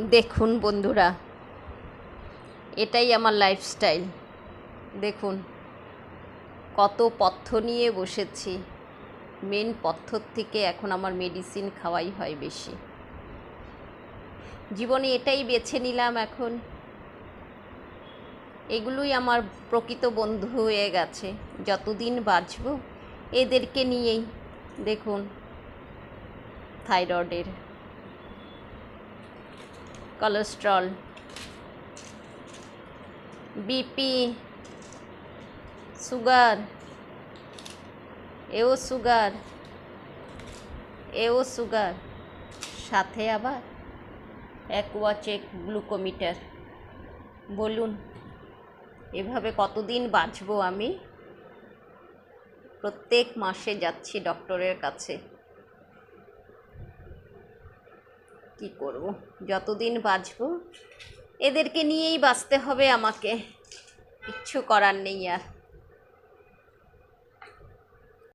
দেখুন বন্ধুরা। এটাই আমার লাইফস্টাইল দেখুন, কত পথ্য নিয়ে বসেছি। মেন পথ্যর থেকে এখন আমার মেডিসিন খাওয়াই হয় বেশি। জীবনে এটাই বেছে নিলাম এখন। এগুলোই আমার প্রকৃত বন্ধু হয়ে গেছে। যতদিন বাঁচব, এদেরকে নিয়েই। দেখুন থাইরয়েডের কোলেস্ট্রল বিপি সুগার এও সুগার এও সুগার সাথে আবার অ্যাকোয়াচেক গ্লুকোমিটার বলুন, এভাবে কতদিন বাঁচবো আমি? প্রত্যেক মাসে যাচ্ছি ডক্টরের কাছে। কি করব? যতদিন বাঁচব এদেরকে নিয়েই বাঁচতে হবে আমাকে। কিচ্ছু করার নেই আর।